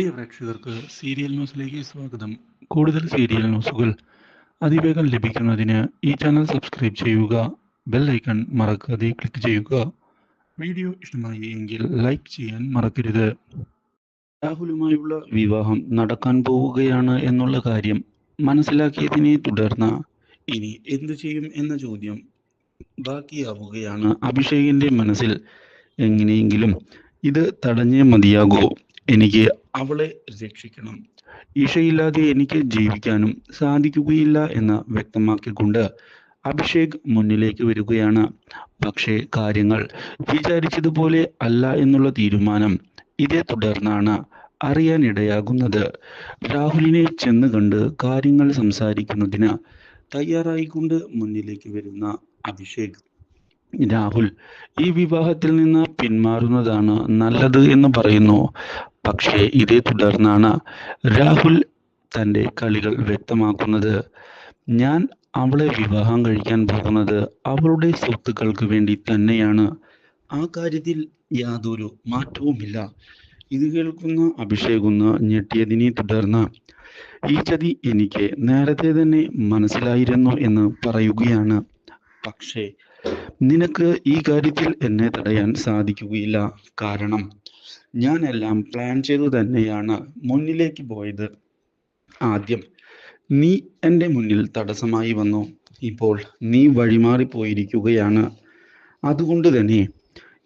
പ്രിയ പ്രേക്ഷകർക്ക് സീരിയൽ ന്യൂസിലേക്ക് സ്വാഗതം. കൂടുതൽ സീരിയൽ ന്യൂസുകൾ അതിവേഗം ലഭിക്കുന്നതിന് ഈ ചാനൽ സബ്സ്ക്രൈബ് ചെയ്യുക ബെൽ ഐക്കൺ മറക്കാതെ ക്ലിക്ക് ചെയ്യുക. വീഡിയോ ഇഷ്ടമായി എങ്കിൽ ലൈക്ക് ചെയ്യാൻ മറക്കരുത്. രാഹുലുമായുള്ള വിവാഹം നടക്കാൻ പോവുകയാണ് എന്നുള്ള കാര്യം മനസ്സിലാക്കിയതിനെ തുടർന്ന് ഇനി എന്തു ചെയ്യും എന്ന ചോദ്യം ബാക്കിയാവുകയാണ് അഭിഷേകിന്റെ മനസ്സിൽ. എങ്ങനെയെങ്കിലും ഇത് തടഞ്ഞേ മതിയാകൂ. എനിക്ക് അവളെ രക്ഷിക്കണം. ഈശയില്ലാതെ എനിക്ക് ജീവിക്കാനും സാധിക്കുകയില്ല എന്ന് വ്യക്തമാക്കിക്കൊണ്ട് അഭിഷേക് മുന്നിലേക്ക് വരികയാണ്. പക്ഷേ കാര്യങ്ങൾ വിചാരിച്ചതുപോലെ അല്ല എന്നുള്ള തീരുമാനം ഇതേ തുടർന്നാണ് അറിയാനിടയാകുന്നത് രാഹുലിനെ ചെന്ന് കണ്ട് കാര്യങ്ങൾ സംസാരിക്കുന്നതിന് തയ്യാറായിക്കൊണ്ട് മുന്നിലേക്ക് വരുന്ന അഭിഷേക് രാഹുൽ ഈ വിവാഹത്തിൽ നിന്ന് പിന്മാറുന്നതാണ് നല്ലത് എന്ന് പറയുന്നു. പക്ഷേ ഇതേ തുടർന്നാണ് രാഹുൽ തന്റെ കളികൾ വ്യക്തമാക്കുന്നത്. ഞാൻ അവളെ വിവാഹം കഴിക്കാൻ പോകുന്നത് അവളുടെ സ്വത്തുക്കൾക്ക് വേണ്ടി തന്നെയാണ്. ആ കാര്യത്തിൽ യാതൊരു മാറ്റവുമില്ല. ഇത് കേൾക്കുന്ന അഭിഷേക് ഒന്ന് ഞെട്ടിയതിനെ തുടർന്ന് ഈ ചതി എനിക്ക് നേരത്തെ തന്നെ മനസ്സിലായിരുന്നു എന്ന് പറയുകയാണ്. പക്ഷേ നിനക്ക് ഈ കാര്യത്തിൽ എന്നെ തടയാൻ സാധിക്കുകയില്ല. കാരണം ഞാൻ എല്ലാം പ്ലാൻ ചെയ്തു തന്നെയാണ് മുന്നിലേക്ക് പോയത്. ആദ്യം നീ എന്റെ മുന്നിൽ തടസ്സമായി വന്നു. ഇപ്പോൾ നീ വഴിമാറിപ്പോയിരിക്കുകയാണ് അതുകൊണ്ട് തന്നെ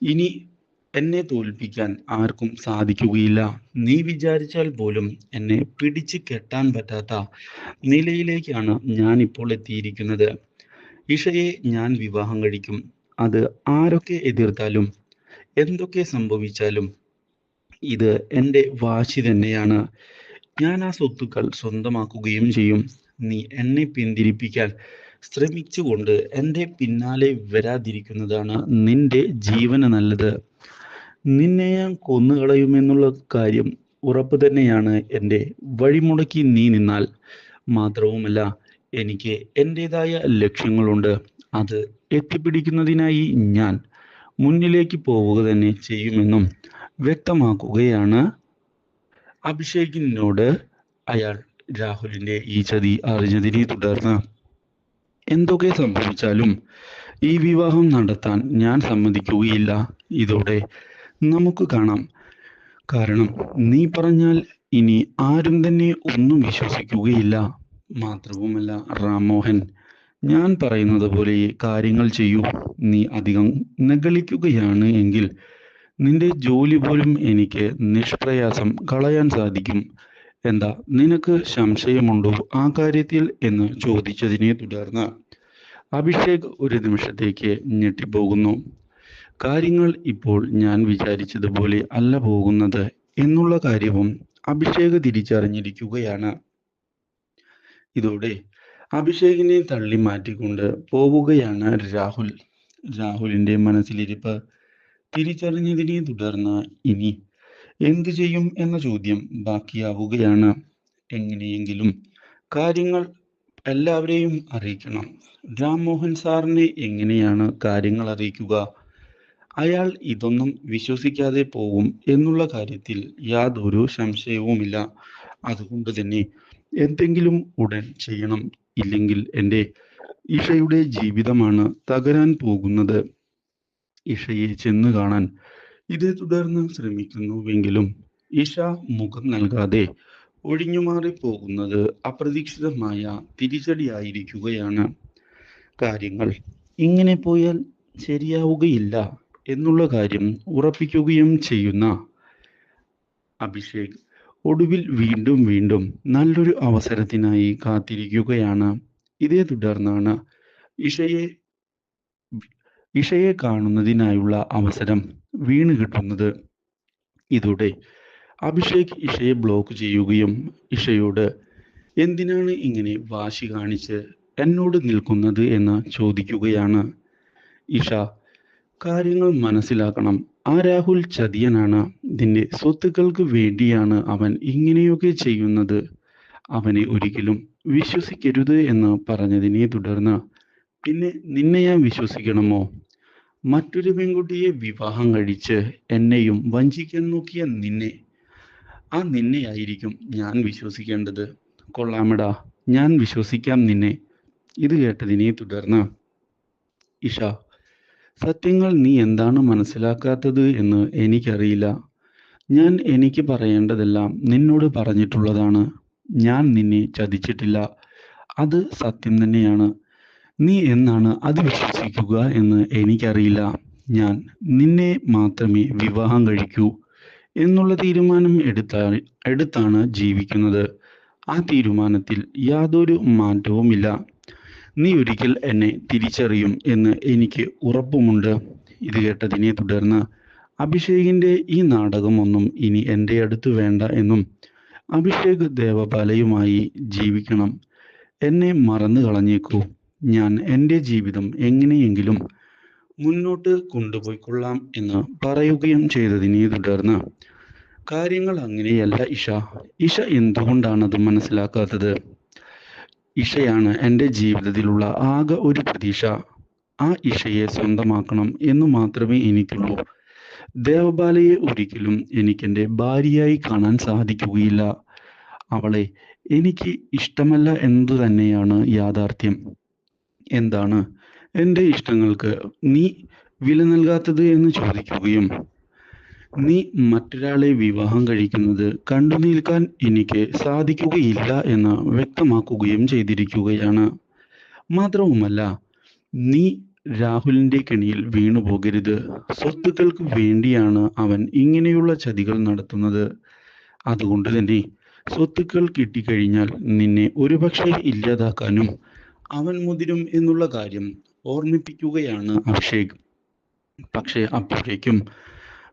ഇനി എന്നെ തോൽപ്പിക്കാൻ ആർക്കും സാധിക്കുകയില്ല. നീ വിചാരിച്ചാൽ പോലും എന്നെ പിടിച്ച് കെട്ടാൻ പറ്റാത്ത നിലയിലേക്കാണ് ഞാൻ ഇപ്പോൾ എത്തിയിരിക്കുന്നത്. ഇഷയെ ഞാൻ വിവാഹം കഴിക്കും. അത് ആരൊക്കെ എതിർത്താലും എന്തൊക്കെ സംഭവിച്ചാലും ഇത് എന്റെ വാശി തന്നെയാണ്. ഞാൻ ആ സ്വത്തുക്കൾ സ്വന്തമാക്കുകയും ചെയ്യും. നീ എന്നെ പിന്തിരിപ്പിക്കാൻ ശ്രമിച്ചുകൊണ്ട് എന്റെ പിന്നാലെ വരാതിരിക്കുന്നതാണ് നിന്റെ ജീവന് നല്ലത്. നിന്നെ ഞാൻ കൊന്നുകളയുമെന്നുള്ള കാര്യം ഉറപ്പ് തന്നെയാണ് എന്റെ വഴിമുടക്കി നീ നിന്നാൽ മാത്രവുമല്ല എനിക്ക് എന്റെതായ ലക്ഷ്യങ്ങളുണ്ട്. അത് എത്തിപ്പിടിക്കുന്നതിനായി ഞാൻ മുന്നിലേക്ക് പോവുക തന്നെ ചെയ്യുമെന്നും വ്യക്തമാക്കുകയാണ്. അഭിഷേകിനോട് അയാൾ രാഹുലിന്റെ ഈ ചതി അറിഞ്ഞതിനെ തുടർന്ന് എന്തൊക്കെ സംഭവിച്ചാലും ഈ വിവാഹം നടത്താൻ ഞാൻ സമ്മതിക്കുകയില്ല. ഇതോടെ നമുക്ക് കാണാം. കാരണം നീ പറഞ്ഞാൽ ഇനി ആരും തന്നെ ഒന്നും വിശ്വസിക്കുകയില്ല. മാത്രവുമല്ല റാംമോഹൻ ഞാൻ പറയുന്നത് പോലെ കാര്യങ്ങൾ ചെയ്യൂ. നീ അധികം നകളിക്കുകയാണ് എങ്കിൽ നിന്റെ ജോലി പോലും എനിക്ക് നിഷ്പ്രയാസം കളയാൻ സാധിക്കും. എന്താ നിനക്ക് സംശയമുണ്ടോ ആ കാര്യത്തിൽ എന്ന് ചോദിച്ചതിനെ തുടർന്ന് അഭിഷേക് ഒരു നിമിഷത്തേക്ക് ഞെട്ടിപ്പോകുന്നു. കാര്യങ്ങൾ ഇപ്പോൾ ഞാൻ വിചാരിച്ചതുപോലെ അല്ല പോകുന്നത് എന്നുള്ള കാര്യവും അഭിഷേക് തിരിച്ചറിഞ്ഞിരിക്കുകയാണ്. ഇതോടെ അഭിഷേകിനെ തള്ളി മാറ്റിക്കൊണ്ട് പോവുകയാണ് രാഹുൽ. രാഹുലിന്റെ മനസ്സിലിരിപ്പ് തിരിച്ചറിഞ്ഞതിനെ തുടർന്ന് ഇനി എന്തു ചെയ്യും എന്ന ചോദ്യം ബാക്കിയാവുകയാണ്. എങ്ങനെയെങ്കിലും കാര്യങ്ങൾ എല്ലാവരെയും അറിയിക്കണം. രാംമോഹൻ സാറിനെ എങ്ങനെയാണ് കാര്യങ്ങൾ അറിയിക്കുക? അയാൾ ഇതൊന്നും വിശ്വസിക്കാതെ പോകും എന്നുള്ള കാര്യത്തിൽ യാതൊരു സംശയവുമില്ല. അതുകൊണ്ട് തന്നെ എന്തെങ്കിലും ഉടൻ ചെയ്യണം. ഇല്ലെങ്കിൽ എന്റെ ഇഷയുടെ ജീവിതമാണ് തകരാൻ പോകുന്നത്. ഇഷയെ ചെന്ന് കാണാൻ ഇതേ തുടർന്ന് ശ്രമിക്കുന്നുവെങ്കിലും ഇഷ മുഖം നൽകാതെ ഒഴിഞ്ഞുമാറി പോകുന്നത് അപ്രതീക്ഷിതമായ തിരിച്ചടിയായിരിക്കുകയാണ്. കാര്യങ്ങൾ ഇങ്ങനെ പോയാൽ ശരിയാവുകയില്ല എന്നുള്ള കാര്യം ഉറപ്പിക്കുകയും ചെയ്യുന്ന അഭിഷേക് ഒടുവിൽ വീണ്ടും വീണ്ടും നല്ലൊരു അവസരത്തിനായി കാത്തിരിക്കുകയാണ്. ഇതേ തുടർന്നാണ് ഇഷയെ ഇഷയെ കാണുന്നതിനായുള്ള അവസരം വീണ് കിട്ടുന്നത് ഇതോടെ. അഭിഷേക് ഇഷയെ ബ്ലോക്ക് ചെയ്യുകയും ഇഷയോട് എന്തിനാണ് ഇങ്ങനെ വാശി കാണിച്ച് എന്നോട് നിൽക്കുന്നത്? എന്ന് ചോദിക്കുകയാണ്. ഇഷ കാര്യങ്ങൾ മനസ്സിലാക്കണം. ആ രാഹുൽ ചതിയനാണ്. നിന്റെ സ്വത്തുക്കൾക്ക് വേണ്ടിയാണ് അവൻ ഇങ്ങനെയൊക്കെ ചെയ്യുന്നത്. അവനെ ഒരിക്കലും വിശ്വസിക്കരുത് എന്ന് പറഞ്ഞതിനെ തുടർന്ന് പിന്നെ നിന്നെ ഞാൻ വിശ്വസിക്കണമോ? മറ്റൊരു പെൺകുട്ടിയെ വിവാഹം കഴിച്ച് എന്നെയും വഞ്ചിക്കാൻ നോക്കിയ നിന്നെ. ആ നിന്നെയായിരിക്കും ഞാൻ വിശ്വസിക്കേണ്ടത്. കൊള്ളാമെടാ ഞാൻ വിശ്വസിക്കാം നിന്നെ. ഇത് കേട്ടതിനെ തുടർന്ന് ഇഷ സത്യങ്ങൾ നീ എന്താണ് മനസ്സിലാക്കാത്തത് എന്ന് എനിക്കറിയില്ല. ഞാൻ എനിക്ക് പറയേണ്ടതെല്ലാം നിന്നോട് പറഞ്ഞിട്ടുള്ളതാണ്. ഞാൻ നിന്നെ ചതിച്ചിട്ടില്ല. അത് സത്യം തന്നെയാണ്. നീ എന്നാണ് അത് വിശ്വസിക്കുക എന്ന് എനിക്കറിയില്ല. ഞാൻ നിന്നെ മാത്രമേ വിവാഹം കഴിക്കൂ എന്നുള്ള തീരുമാനം എടുത്താ എടുത്താണ് ജീവിക്കുന്നത്. ആ തീരുമാനത്തിൽ യാതൊരു മാറ്റവുമില്ല. നീ ഒരിക്കൽ എന്നെ തിരിച്ചറിയും എന്ന് എനിക്ക് ഉറപ്പുമുണ്ട്. ഇത് കേട്ടതിനെ തുടർന്ന് അഭിഷേകിന്റെ ഈ നാടകമൊന്നും ഇനി എന്റെ അടുത്ത് വേണ്ട എന്നും അഭിഷേക് ദേവപാലയുമായി ജീവിക്കണം. എന്നെ മറന്നു കളഞ്ഞേക്കൂ ഞാൻ എന്റെ ജീവിതം എങ്ങനെയെങ്കിലും മുന്നോട്ട് കൊണ്ടുപോയിക്കൊള്ളാം എന്ന് പറയുകയും ചെയ്തതിനെ തുടർന്ന് കാര്യങ്ങൾ അങ്ങനെയല്ല ഇഷ. ഇഷ എന്തുകൊണ്ടാണത് മനസ്സിലാക്കാത്തത്? ഇഷയാണ് എന്റെ ജീവിതത്തിലുള്ള ആകെ ഒരു പ്രതീക്ഷ. ആ ഇഷയെ സ്വന്തമാക്കണം എന്ന് മാത്രമേ എനിക്കുള്ളൂ. ദേവബാലയെ ഒരിക്കലും എനിക്കെന്റെ ഭാര്യയായി കാണാൻ സാധിക്കുകയില്ല. അവളെ എനിക്ക് ഇഷ്ടമല്ല എന്ന് തന്നെയാണ് യാഥാർത്ഥ്യം. എന്താണ്? എന്റെ ഇഷ്ടങ്ങൾക്ക് നീ വില നൽകാത്തത് എന്ന് ചോദിക്കുകയും നീ മറ്റൊരാളെ വിവാഹം കഴിക്കുന്നത് കണ്ടു നിൽക്കാൻ എനിക്ക് സാധിക്കുകയില്ല എന്ന് വ്യക്തമാക്കുകയും ചെയ്തിരിക്കുകയാണ്. മാത്രവുമല്ല നീ രാഹുലിന്റെ കെണിയിൽ വീണു പോകരുത്. സ്വത്തുക്കൾക്ക് വേണ്ടിയാണ് അവൻ ഇങ്ങനെയുള്ള ചതികൾ നടത്തുന്നത്. അതുകൊണ്ട് തന്നെ സ്വത്തുക്കൾ കിട്ടിക്കഴിഞ്ഞാൽ നിന്നെ ഒരുപക്ഷെ ഇല്ലാതാക്കാനും അവൻ മുതിരും എന്നുള്ള കാര്യം ഓർമ്മിപ്പിക്കുകയാണ് അഭിഷേക്. പക്ഷേ അപ്പോഴേക്കും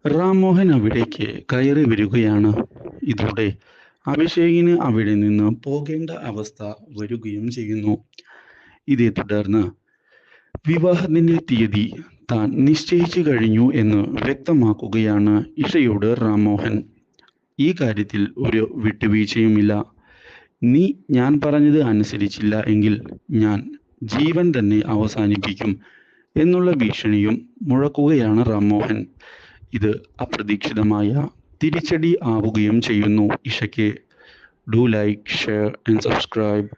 റാംമോഹൻ അവിടേക്ക് കയറി വരികയാണ്. ഇതോടെ അഭിഷേകിന് അവിടെ നിന്ന് പോകേണ്ട അവസ്ഥ വരികയും ചെയ്യുന്നു. ഇതേ തുടർന്ന് വിവാഹത്തിന്റെ തീയതി താൻ നിശ്ചയിച്ചു കഴിഞ്ഞു എന്ന് വ്യക്തമാക്കുകയാണ് ഇഷയോട് റാംമോഹൻ. ഈ കാര്യത്തിൽ ഒരു വിട്ടുവീഴ്ചയുമില്ല. നീ ഞാൻ പറഞ്ഞത് അനുസരിച്ചില്ല എങ്കിൽ ഞാൻ ജീവൻ തന്നെ അവസാനിപ്പിക്കും എന്നുള്ള ഭീഷണിയും മുഴക്കുകയാണ് റാംമോഹൻ ഇത് അപ്രതീക്ഷിതമായ തിരിച്ചടി ആവുകയും ചെയ്യുന്നു. ഇഷയ്ക്ക് do like share and subscribe